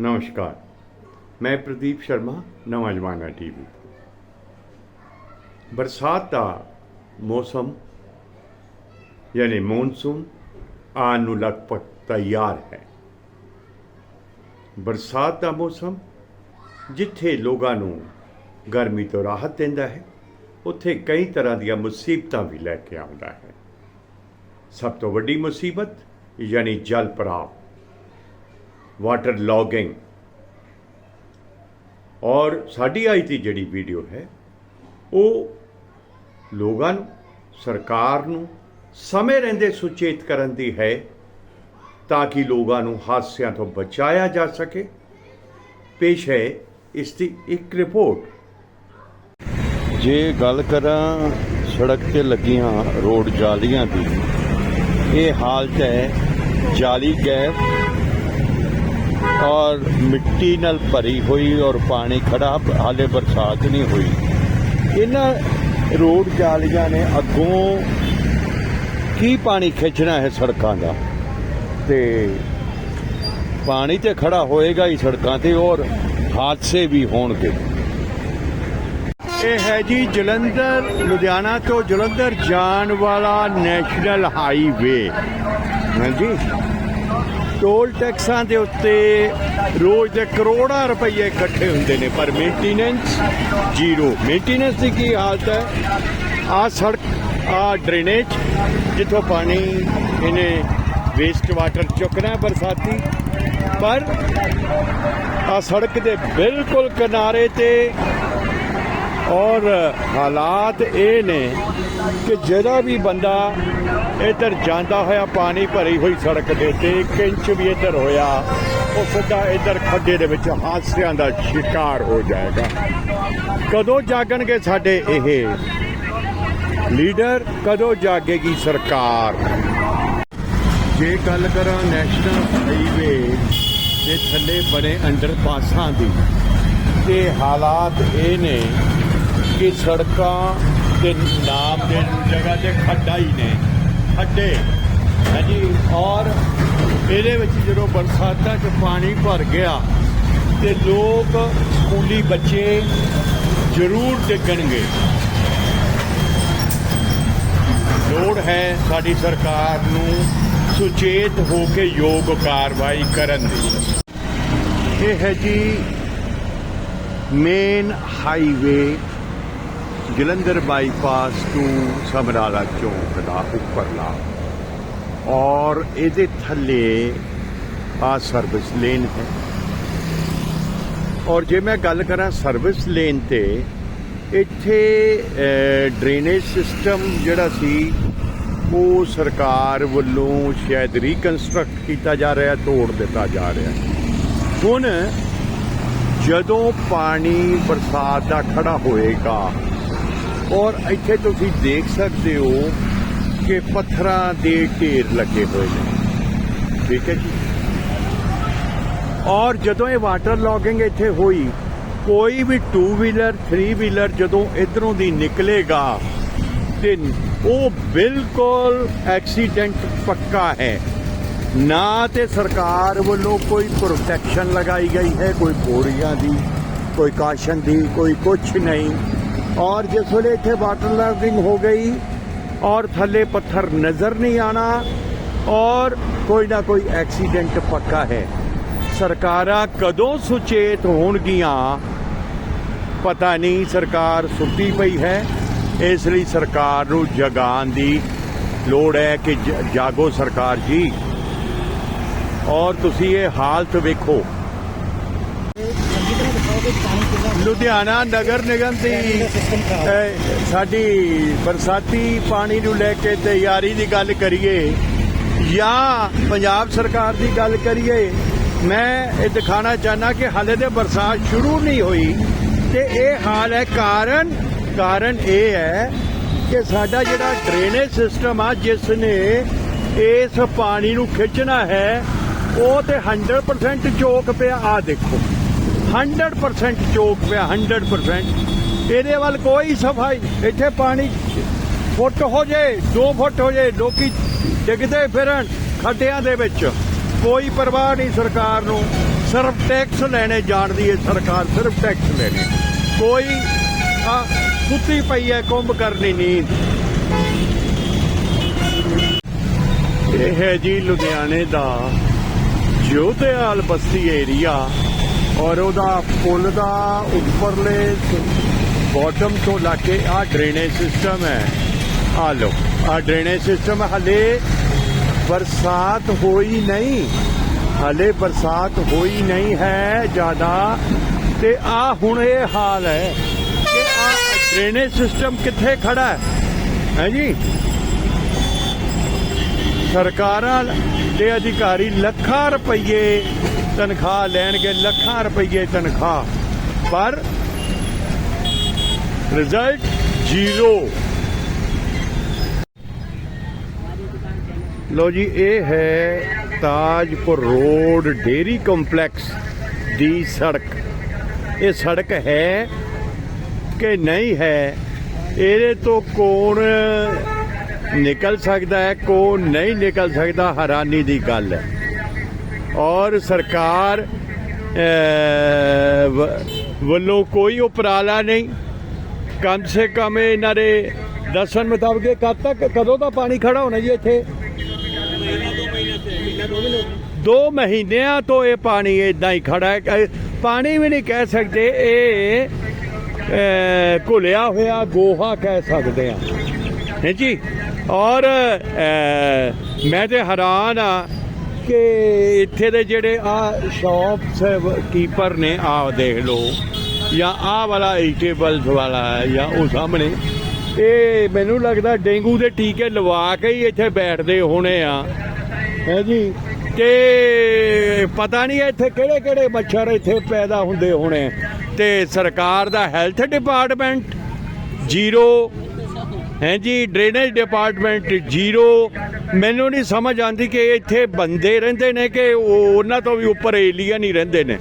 ਨਮਸਕਾਰ। ਮੈਂ ਪ੍ਰਦੀਪ ਸ਼ਰਮਾ, ਨਵਾਂ ਜਮਾਨਾ ਟੀਵੀ। ਬਰਸਾਤ ਦਾ ਮੌਸਮ, ਯਾਨੀ ਮੌਨਸੂਨ, ਆਉਣ ਨੂੰ ਲਗਭਗ ਤਿਆਰ ਹੈ। ਬਰਸਾਤ ਦਾ ਮੌਸਮ, ਜਿੱਥੇ ਲੋਕਾਂ ਨੂੰ ਗਰਮੀ ਤੋਂ ਰਾਹਤ ਦਿੰਦਾ ਹੈ, ਉੱਥੇ ਕਈ ਤਰ੍ਹਾਂ ਦੀਆਂ ਮੁਸੀਬਤਾਂ ਵੀ ਲੈ ਕੇ ਆਉਂਦਾ ਹੈ। ਸਭ ਤੋਂ ਵੱਡੀ ਮੁਸੀਬਤ, ਯਾਨੀ ਜਲ ਭਰਾਵ। Water logging. ਔਰ ਸਾਡੀ ਅੱਜ ਦੀ ਜਿਹੜੀ ਵੀਡੀਓ ਹੈ, ਉਹ ਲੋਕਾਂ ਨੂੰ, ਸਰਕਾਰ ਨੂੰ ਸਮੇਂ ਰਹਿੰਦੇ ਸੁਚੇਤ ਕਰਨ ਦੀ ਹੈ, ਤਾਂ ਕਿ ਲੋਕਾਂ ਨੂੰ ਹਾਦਸਿਆਂ ਤੋਂ ਬਚਾਇਆ ਜਾ ਸਕੇ। ਪੇਸ਼ ਹੈ ਇਸ ਦੀ ਇੱਕ ਰਿਪੋਰਟ। ਜੇ ਗੱਲ ਕਰਾਂ ਸੜਕ ਤੇ ਲੱਗੀਆਂ ਰੋਡ ਜਾਲੀਆਂ ਦੀ, ਇਹ ਹਾਲਤ ਹੈ ਜਾਲੀ ਗੈਪ ਔਰ ਮਿੱਟੀ ਨਾਲ ਭਰੀ ਹੋਈ ਔਰ ਪਾਣੀ ਖੜਾ, ਹਾਲੇ ਬਰਸਾਤ ਨਹੀਂ ਹੋਈ। ਇਹਨਾਂ ਰੋਡ ਜਾਲੀਆਂ ਨੇ ਅੱਗੋਂ ਕੀ ਪਾਣੀ ਖਿੱਚਣਾ ਹੈ ਸੜਕਾਂ ਦਾ? ਤੇ ਪਾਣੀ ਤੇ ਖੜਾ ਹੋਏਗਾ ਹੀ ਸੜਕਾਂ ਤੇ ਔਰ ਹਾਦਸੇ ਵੀ ਹੋਣਗੇ। ਇਹ ਹੈ ਜੀ ਜਲੰਧਰ, ਲੁਧਿਆਣਾ ਤੋਂ ਜਲੰਧਰ ਜਾਣ ਵਾਲਾ ਨੈਸ਼ਨਲ ਹਾਈਵੇ। ਹਾਂਜੀ। ਟੋਲ ਟੈਕਸਾਂ ਦੇ ਉੱਤੇ ਰੋਜ਼ ਦੇ ਕਰੋੜਾਂ ਰੁਪਏ ਇਕੱਠੇ ਹੁੰਦੇ ਨੇ, ਪਰ ਮੇਨਟੇਨੈਂਸ ਜ਼ੀਰੋ। ਮੇਨਟੇਨੈਂਸ ਦੀ ਕੀ ਹਾਲਤ ਹੈ? ਆ ਸੜਕ ਆ ਡਰੇਨੇਜ ਜਿੱਥੋਂ ਪਾਣੀ ਇਹਨੇ ਵੇਸਟ ਵਾਟਰ ਚੁੱਕਣਾ ਬਰਸਾਤੀ। ਪਰ ਆ ਸੜਕ ਦੇ ਬਿਲਕੁਲ ਕਿਨਾਰੇ ਤੇ ਔਰ ਹਾਲਾਤ ਇਹ ਨੇ ਕਿ ਜਿਹੜਾ ਵੀ ਬੰਦਾ ਇੱਧਰ ਜਾਂਦਾ ਹੋਇਆ ਪਾਣੀ ਭਰੀ ਹੋਈ ਸੜਕ ਦੇ ਉੱਤੇ 1 ਇੰਚ ਵੀ ਇੱਧਰ ਹੋਇਆ, ਉਹ ਸਿੱਧਾ ਇੱਧਰ ਖੱਡੇ ਦੇ ਵਿੱਚ ਹਾਦਸਿਆਂ ਦਾ ਸ਼ਿਕਾਰ ਹੋ ਜਾਏਗਾ। ਕਦੋਂ ਜਾਗਣਗੇ ਸਾਡੇ ਇਹ ਲੀਡਰ? ਕਦੋਂ ਜਾਗੇਗੀ ਸਰਕਾਰ? ਜੇ ਗੱਲ ਕਰਾਂ ਨੈਸ਼ਨਲ ਹਾਈਵੇ ਦੇ ਥੱਲੇ ਬਣੇ ਅੰਡਰਪਾਸਾਂ ਦੀ, ਤੇ ਹਾਲਾਤ ਇਹ ਨੇ ਕਿ ਸੜਕਾਂ ਦੇ ਨਾਮ ਦੇ ਜਗ੍ਹਾ ਤੇ ਖੱਡਾ ਹੀ ਨੇ। ਖੱਡੇ ਹਾਂਜੀ ਔਰ ਇਹਦੇ ਵਿੱਚ ਜਦੋਂ ਬਰਸਾਤਾਂ 'ਚ ਪਾਣੀ ਭਰ ਗਿਆ ਤੇ ਲੋਕ ਸਕੂਲੀ ਬੱਚੇ ਜ਼ਰੂਰ ਡਿੱਗਣਗੇ। ਲੋੜ ਹੈ ਸਾਡੀ ਸਰਕਾਰ ਨੂੰ ਸੁਚੇਤ ਹੋ ਕੇ ਯੋਗ ਕਾਰਵਾਈ ਕਰਨ ਦੀ। ਇਹ ਹੈ ਜੀ ਮੇਨ ਹਾਈਵੇ ਜਲੰਧਰ ਬਾਈਪਾਸ ਤੋਂ ਸਮਰਾਲਾ ਚੌਂਕ ਦਾ ਉੱਪਰਲਾ। ਔਰ ਇਹਦੇ ਥੱਲੇ ਆ ਸਰਵਿਸ ਲੇਨ ਹੈ। ਔਰ ਜੇ ਮੈਂ ਗੱਲ ਕਰਾਂ ਸਰਵਿਸ ਲੇਨ ਤੇ, ਇੱਥੇ ਡਰੇਨੇਜ ਸਿਸਟਮ ਜਿਹੜਾ ਸੀ, ਉਹ ਸਰਕਾਰ ਵੱਲੋਂ ਸ਼ਾਇਦ ਰੀਕਨਸਟਰਕਟ ਕੀਤਾ ਜਾ ਰਿਹਾ, ਤੋੜ ਦਿੱਤਾ ਜਾ ਰਿਹਾ। ਹੁਣ ਜਦੋਂ ਪਾਣੀ ਬਰਸਾਤ ਦਾ ਖੜਾ ਹੋਏਗਾ ਔਰ ਇੱਥੇ ਤੁਸੀਂ ਦੇਖ ਸਕਦੇ ਹੋ ਕਿ ਪੱਥਰਾਂ ਦੇ ਢੇਰ ਲੱਗੇ ਹੋਏ ਨੇ। ਠੀਕ ਹੈ ਜੀ? ਔਰ ਜਦੋਂ ਇਹ ਵਾਟਰ ਲੌਗਿੰਗ ਇੱਥੇ ਹੋਈ, ਕੋਈ ਵੀ 2 ਵੀਲਰ 3 ਵੀਲਰ ਜਦੋਂ ਇਧਰੋਂ ਦੀ ਨਿਕਲੇਗਾ, ਤੇ ਉਹ ਬਿਲਕੁਲ ਐਕਸੀਡੈਂਟ ਪੱਕਾ ਹੈ। ਨਾ ਤੇ ਸਰਕਾਰ ਵੱਲੋਂ ਕੋਈ ਪ੍ਰੋਟੈਕਸ਼ਨ ਲਗਾਈ ਗਈ ਹੈ, ਕੋਈ ਬੋਰੀਆਂ ਦੀ, ਕੋਈ ਕਾਸ਼ਨ ਦੀ, ਕੋਈ ਕੁਝ ਨਹੀਂ। ਔਰ ਜਿਸ ਵੇਲੇ ਇੱਥੇ ਵਾਟਰ ਲੌਗਿੰਗ ਹੋ ਗਈ ਔਰ ਥੱਲੇ ਪੱਥਰ ਨਜ਼ਰ ਨਹੀਂ ਆਣਾ ਔਰ ਕੋਈ ਨਾ ਕੋਈ ਐਕਸੀਡੈਂਟ ਪੱਕਾ ਹੈ। ਸਰਕਾਰਾਂ ਕਦੋਂ ਸੁਚੇਤ ਹੋਣਗੀਆਂ? ਪਤਾ ਨਹੀਂ, ਸਰਕਾਰ ਸੁੱਤੀ ਪਈ ਹੈ। ਇਸ ਲਈ ਸਰਕਾਰ ਨੂੰ ਜਗਾਉਣ ਦੀ ਲੋੜ ਹੈ ਕਿ ਜਾਗੋ ਸਰਕਾਰ ਜੀ। ਔਰ ਤੁਸੀਂ ਇਹ ਹਾਲਤ ਵੇਖੋ। ਲੁਧਿਆਣਾ ਨਗਰ ਨਿਗਮ ਦੀ ਸਾਡੀ ਬਰਸਾਤੀ ਪਾਣੀ ਨੂੰ ਲੈ ਕੇ ਤਿਆਰੀ ਦੀ ਗੱਲ ਕਰੀਏ ਜਾਂ ਪੰਜਾਬ ਸਰਕਾਰ ਦੀ ਗੱਲ ਕਰੀਏ, ਮੈਂ ਇਹ ਦਿਖਾਣਾ ਚਾਹਨਾ ਕਿ ਹਾਲੇ ਤੇ ਬਰਸਾਤ ਸ਼ੁਰੂ ਨਹੀਂ ਹੋਈ ਤੇ ਇਹ ਹਾਲ ਹੈ ਕਾਰਨ ਕਾਰਨ ਇਹ ਹੈ ਕਿ ਸਾਡਾ ਜਿਹੜਾ ਡਰੇਨੇਜ ਸਿਸਟਮ ਆ, ਜਿਸ ਨੇ ਇਸ ਪਾਣੀ ਨੂੰ ਖਿੱਚਣਾ ਹੈ, ਉਹ ਤੇ 100% ਚੋਕ ਪਿਆ। ਆ ਦੇਖੋ। 100% ਚੋਕ ਪਿਆ 100% ਇਹਦੇ ਵੱਲ ਕੋਈ ਸਫ਼ਾਈ ਇੱਥੇ ਪਾਣੀ ਫੁੱਟ ਹੋ ਜੇ 2 ਫੁੱਟ ਹੋ ਜੇ, ਲੋਕੀ ਡਿੱਗਦੇ ਫਿਰਨ ਖੱਡਿਆਂ ਦੇ ਵਿੱਚ। ਕੋਈ ਪਰਵਾਹ ਨਹੀਂ ਸਰਕਾਰ ਨੂੰ। ਸਿਰਫ ਟੈਕਸ ਲੈਣੇ ਜਾਣਦੀ ਹੈ ਸਰਕਾਰ, ਸਿਰਫ ਟੈਕਸ ਲੈਣੇ। ਕੋਈ ਆ ਕੁੱਤੀ ਪਈ ਹੈ, ਕੁੰਭ ਕਰਨੀ ਨੀਂਦ। ਇਹ ਹੈ ਜੀ ਲੁਧਿਆਣੇ ਦਾ ਜੋਧੇਵਾਲ ਬਸਤੀ ਏਰੀਆ। ਔਰ ਉਹਦਾ ਪੁਲ ਦਾ ਉੱਪਰਲੇ ਬਾਟਮ ਤੋਂ ਲਾ ਕੇ ਆ ਡਰੇਨੇਜ ਸਿਸਟਮ ਹੈ। ਆ ਲੋ ਆ ਡਰੇਨੇਜ ਸਿਸਟਮ ਹਲੇ ਬਰਸਾਤ ਹੋਈ ਨਹੀਂ। ਹਲੇ ਬਰਸਾਤ ਹੋਈ ਨਹੀਂ ਹੈ ਜ਼ਿਆਦਾ। ਤੇ ਆ ਹੁਣ ਇਹ ਹਾਲ ਹੈ ਕਿ ਆ ਡਰੇਨੇਜ ਸਿਸਟਮ ਕਿੱਥੇ ਖੜਾ ਹੈ? ਹੈ ਜੀ? ਸਰਕਾਰਾਂ ਦੇ ਅਧਿਕਾਰੀ ਲੱਖਾਂ ਰੁਪਏ ਤਨਖਾਹ ਲੈਣਗੇ ਲੱਖਾਂ ਰੁਪਏ ਤਨਖਾਹ। ਪਰ ਰਿਜ਼ਲਟ ਜ਼ੀਰੋ ਲੋ ਜੀ, ਇਹ ਹੈ ਤਾਜਪੁਰ ਰੋਡ ਡੇਰੀ ਕੰਪਲੈਕਸ ਦੀ ਸੜਕ। ਇਹ ਸੜਕ ਹੈ ਕਿ ਨਹੀਂ ਹੈ? ਇਹਦੇ ਤੋਂ ਕੌਣ ਨਿਕਲ ਸਕਦਾ ਹੈ, ਕੌਣ ਨਹੀਂ ਨਿਕਲ ਸਕਦਾ, ਹੈਰਾਨੀ ਦੀ ਗੱਲ ਹੈ। ਔਰ ਸਰਕਾਰ ਵੱਲੋਂ ਕੋਈ ਉਪਰਾਲਾ ਨਹੀਂ। ਕਮ ਸੇ ਕਮ ਇਹਨਾਂ ਦੇ ਦੱਸਣ ਮੁਤਾਬਕ ਕਦ ਤੱਕ, ਕਦੋਂ ਦਾ ਪਾਣੀ ਖੜਾ ਹੋਣਾ ਜੀ ਇੱਥੇ? ਦੋ ਮਹੀਨਿਆਂ ਤੋਂ ਇਹ ਪਾਣੀ ਇਦਾਂ ਹੀ ਖੜਾ ਹੈ। ਪਾਣੀ ਵੀ ਨਹੀਂ ਕਹਿ ਸਕਦੇ, ਇਹ ਘੁਲਿਆ ਹੋਇਆ ਗੋਹਾ ਕਹਿ ਸਕਦੇ ਆ ਹੈ ਜੀ? ਔਰ ਮੈਂ ਤੇ ਹੈਰਾਨ ਆ ਕਿ ਇੱਥੇ ਦੇ ਜਿਹੜੇ ਆ ਸ਼ਾਪਸ ਕੀਪਰ ਨੇ ਆ ਦੇਖ ਲਓ, ਜਾਂ ਆ ਵਾਲਾ ਈਟੇਬਲਸ ਵਾਲਾ ਹੈ, ਜਾਂ ਉਹ ਸਾਹਮਣੇ, ਇਹ ਮੈਨੂੰ ਲੱਗਦਾ ਡੇਂਗੂ ਦੇ ਟੀਕੇ ਲਵਾ ਕੇ ਹੀ ਇੱਥੇ ਬੈਠਦੇ ਹੋਣੇ ਆ। ਹੈ ਜੀ? ਤੇ ਪਤਾ ਨਹੀਂ ਇੱਥੇ ਕਿਹੜੇ ਕਿਹੜੇ ਮੱਛਰ ਇੱਥੇ ਪੈਦਾ ਹੁੰਦੇ ਹੋਣੇ। ਤੇ ਸਰਕਾਰ ਦਾ ਹੈਲਥ ਡਿਪਾਰਟਮੈਂਟ ਜ਼ੀਰੋ, ਹੈ ਜੀ? ਡਰੇਨੇਜ ਡਿਪਾਰਟਮੈਂਟ ਜ਼ੀਰੋ ਮੈਨੂੰ ਨਹੀਂ ਸਮਝ ਆਉਂਦੀ ਕਿ ਇੱਥੇ ਬੰਦੇ ਰਹਿੰਦੇ ਨੇ ਕਿ ਉਹ ਉਹਨਾਂ ਤੋਂ ਵੀ ਉੱਪਰ ਏਲੀਅਨ ਹੀ ਰਹਿੰਦੇ ਨੇ।